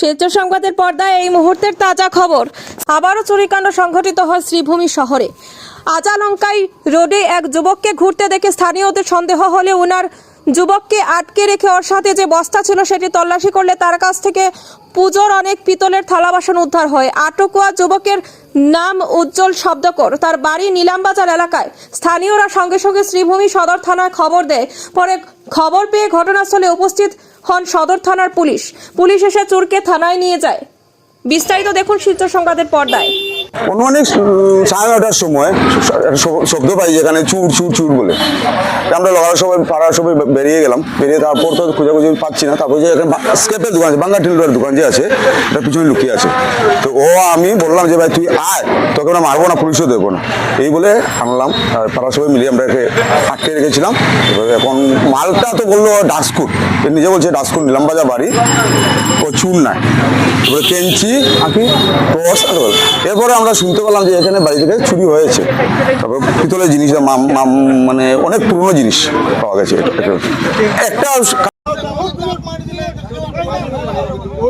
শিলচর সংবাদের পর্দায় এই মুহূর্তের তাজা খবর। আবারও চুরিকাণ্ড সংঘটিত হয় শ্রীভূমি শহরে। আজালঙ্কাই রোডে এক যুবককে ঘুরতে দেখে স্থানীয়দের সন্দেহ হলে উনার যুবককে আটকে রেখে ওর সাথে যে বস্তা ছিল সেটি তল্লাশি করলে তার কাছ থেকে পুজোর অনেক পিতলের থালা বাসন উদ্ধার হয়। আটক হওয়া যুবকের নাম উজ্জ্বল শব্দকর। তার বাড়ি নীলামবাজার এলাকায়। স্থানীয়রা সঙ্গে সঙ্গে শ্রীভূমি সদর থানায় খবর দেয়। পরে খবর পেয়ে ঘটনাস্থলে উপস্থিত হন সদর থানার পুলিশ। পুলিশ এসে চোরকে থানায় নিয়ে যায়। বিস্তারিত দেখুন শিলচর সংবাদের পর্দায়। অনুমানিক সাড়ে নটার সময় শব্দ পাই যেখানে চুর চুর চুর বলে। আমরা লগার সবাই, পাড়ার সবাই বেরিয়ে গেলাম। বেরিয়ে তারপর তো খোঁজাখুঁজি পাচ্ছি না। তারপর যে এখানে স্কেপের দোকান আছে বাঙ্গা টিলডার দোকান যে আছে এটা পিছনে লুকিয়ে আছে। তো ও, আমি বললাম যে, ভাই, তুই আয়, তোকে আমরা মারবো না, পুলিশও দেবো না। এই বলে আনলাম। আর পাড়ার সবাই মিলিয়ে আমরা একে আটকে রেখেছিলাম। এখন মালটা তো বলল ডাস্কুট নিজে বলছে ডাস্কুট নিলাম বাজার বাড়ি। ও চুন নাই এবারে কেঞ্চি আঁকি বল। এরপরে আমরা শুনতে পেলাম যে এখানে বাড়ি থেকে চুরি হয়েছে তারপর পিতলের জিনিস মানে অনেক পুরনো জিনিস পাওয়া গেছে একটা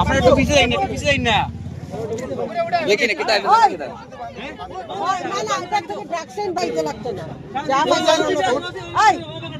আপনার একটু পিছিয়ে যাই না একটু পিছিয়ে যাই না দেখি না কিতা কিতা না, না, এটা থেকে ভ্যাকসিন পাইতে লাগতো না। যা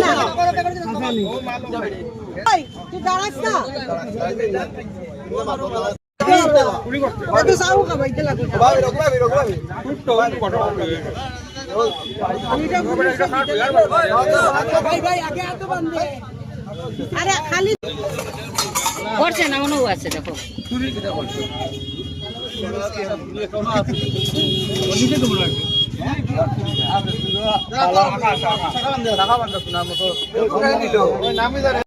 দাঁড়া। বার করো, বার করো। কইনি না, আগে হাত বান্ধে। আরে খালি করছে না আছে দেখো